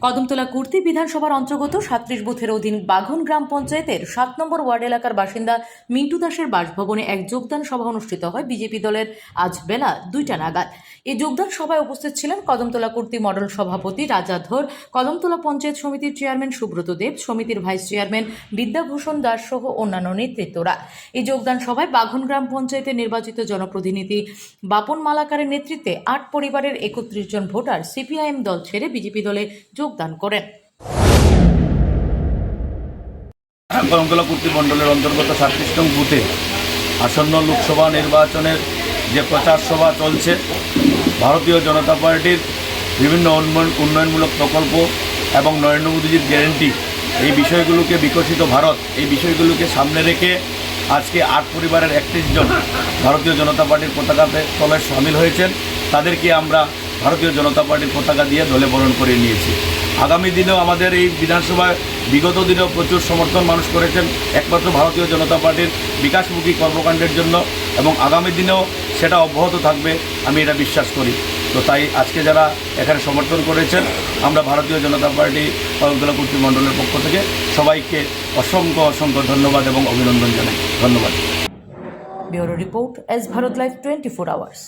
কদমতলা কুর্তি বিধানসভার অন্তর্গত সাত্রিশ বুথের অধীন বাঘন গ্রাম পঞ্চায়েতের সাত নম্বর ওয়ার্ড এলাকার বাসিন্দা মিন্টু দাসের বাসভবনে এক যোগদান সভা অনুষ্ঠিত হয় বিজেপি দলের আজ বেলা দুইটা নাগাদ। এই যোগদান সভায় উপস্থিত ছিলেন কদমতলা কুর্তি মডেল সভাপতি রাজাধর কদমতলা পঞ্চায়েত সমিতির চেয়ারম্যান সুব্রত দেব, সমিতির ভাইস চেয়ারম্যান বিদ্যাভূষণ দাস সহ অন্যান্য নেতৃত্বরা। এই যোগদান সভায় বাঘন গ্রাম পঞ্চায়েতের নির্বাচিত জনপ্রতিনিধি বাপন মালাকারের নেতৃত্বে আট পরিবারের একত্রিশ জন ভোটার সিপিআইএম দল ছেড়ে বিজেপি দলে যোগদান করেন। কলমতলা কুর্তি মণ্ডলের অন্তর্গত সাতত্রিশ নং বুথে আসন্ন লোকসভা নির্বাচনের যে প্রচার সভা চলছে ভারতীয় জনতা পার্টির বিভিন্ন উন্নয়ন উন্নয়নমূলক প্রকল্প এবং নরেন্দ্র মোদীজির গ্যারেন্টি, এই বিষয়গুলোকে বিকশিত ভারত, এই বিষয়গুলোকে সামনে রেখে আজকে আট পরিবারের একত্রিশ জন ভারতীয় জনতা পার্টির পতাকাতে তলে সামিল হয়েছেন। তাদেরকে আমরা ভারতীয় জনতা পার্টির পতাকা দিয়ে দলে বরণ করে নিয়েছি। আগামী দিনেও আমাদের এই বিধানসভায় বিগত দিনেও প্রচুর সমর্থন মানুষ করেছেন একমাত্র ভারতীয় জনতা পার্টির বিকাশমুখী কর্মকাণ্ডের জন্য এবং আগামী দিনেও সেটা অব্যাহত থাকবে, আমি এটা বিশ্বাস করি। তো তাই আজকে যারা এখানে সমর্থন করেছেন, আমরা ভারতীয় জনতা পার্টি কলমতলা কুর্তি মণ্ডলের পক্ষ থেকে সবাইকে অসংখ্য অসংখ্য ধন্যবাদ এবং অভিনন্দন জানাই। ধন্যবাদ। Bureau report S Bharat live twenty four hours.